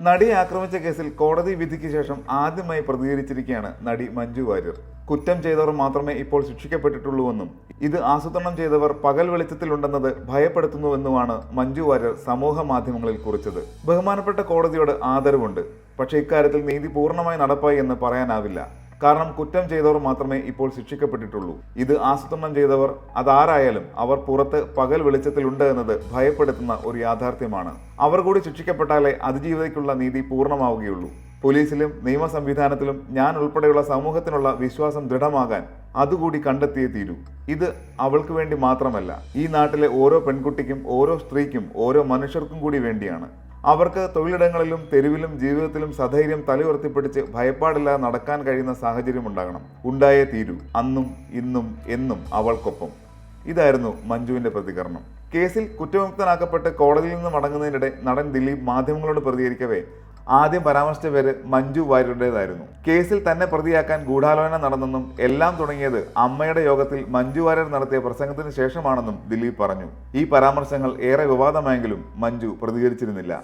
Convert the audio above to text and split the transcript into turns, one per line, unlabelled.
നടിയെ ആക്രമിച്ച കേസിൽ കോടതി വിധിക്ക് ശേഷം ആദ്യമായി പ്രതികരിച്ചിരിക്കുകയാണ് നടി മഞ്ജു വാര്യർ. കുറ്റം ചെയ്തവർ മാത്രമേ ഇപ്പോൾ ശിക്ഷിക്കപ്പെട്ടിട്ടുള്ളൂവെന്നും ഇത് ആസൂത്രണം ചെയ്തവർ പകൽ വെളിച്ചത്തിലുണ്ടെന്നത് ഭയപ്പെടുത്തുന്നുവെന്നുമാണ് മഞ്ജു വാര്യർ സമൂഹ മാധ്യമങ്ങളിൽ കുറിച്ചത്. ബഹുമാനപ്പെട്ട കോടതിയോട് ആദരവുണ്ട്. പക്ഷേ ഇക്കാര്യത്തിൽ നീതി പൂർണമായി നടപ്പായി എന്ന് പറയാനാവില്ല. കാരണം കുറ്റം ചെയ്തവർ മാത്രമേ ഇപ്പോൾ ശിക്ഷിക്കപ്പെട്ടിട്ടുള്ളൂ. ഇത് ആസൂത്രണം ചെയ്തവർ അതാരായാലും അവർ പുറത്ത് പകൽ വെളിച്ചത്തിലുണ്ട് എന്നത് ഭയപ്പെടുത്തുന്ന ഒരു യാഥാർത്ഥ്യമാണ്. അവർ കൂടി ശിക്ഷിക്കപ്പെട്ടാലേ അതിജീവിതയ്ക്കുള്ള നീതി പൂർണമാവുകയുള്ളൂ. പോലീസിലും നിയമ സംവിധാനത്തിലും ഞാൻ ഉൾപ്പെടെയുള്ള സമൂഹത്തിനുള്ള വിശ്വാസം ദൃഢമാകാൻ അതുകൂടി കണ്ടെത്തിയേ തീരൂ. ഇത് അവൾക്ക് വേണ്ടി മാത്രമല്ല ഈ നാട്ടിലെ ഓരോ പെൺകുട്ടിക്കും ഓരോ സ്ത്രീക്കും ഓരോ മനുഷ്യർക്കും കൂടി വേണ്ടിയാണ്. അവർക്ക് തൊഴിലിടങ്ങളിലും തെരുവിലും ജീവിതത്തിലും സധൈര്യം തലയുയർത്തിപ്പിടിച്ച് ഭയപ്പാടില്ലാതെ നടക്കാൻ കഴിയുന്ന സാഹചര്യം ഉണ്ടാകണം. ഉണ്ടായേ തീരൂ. അന്നും ഇന്നും എന്നും അവൾക്കൊപ്പം. ഇതായിരുന്നു മഞ്ജുവിന്റെ പ്രതികരണം. കേസിൽ കുറ്റവിമുക്തനാക്കപ്പെട്ട് കോടതിയിൽ നിന്ന് മടങ്ങുന്നതിനിടെ നടൻ ദിലീപ് മാധ്യമങ്ങളോട് പ്രതികരിക്കവേ ആദ്യം പരാമർശിച്ച പേര് മഞ്ജു വാര്യരുടേതായിരുന്നു. കേസിൽ തന്നെ പ്രതിയാക്കാൻ ഗൂഢാലോചന നടന്നെന്നും എല്ലാം തുടങ്ങിയത് അമ്മയുടെ യോഗത്തിൽ മഞ്ജു വാര്യർ നടത്തിയ പ്രസംഗത്തിന് ശേഷമാണെന്നും ദിലീപ് പറഞ്ഞു. ഈ പരാമർശങ്ങൾ ഏറെ വിവാദമായെങ്കിലും മഞ്ജു പ്രതികരിച്ചിരുന്നില്ല.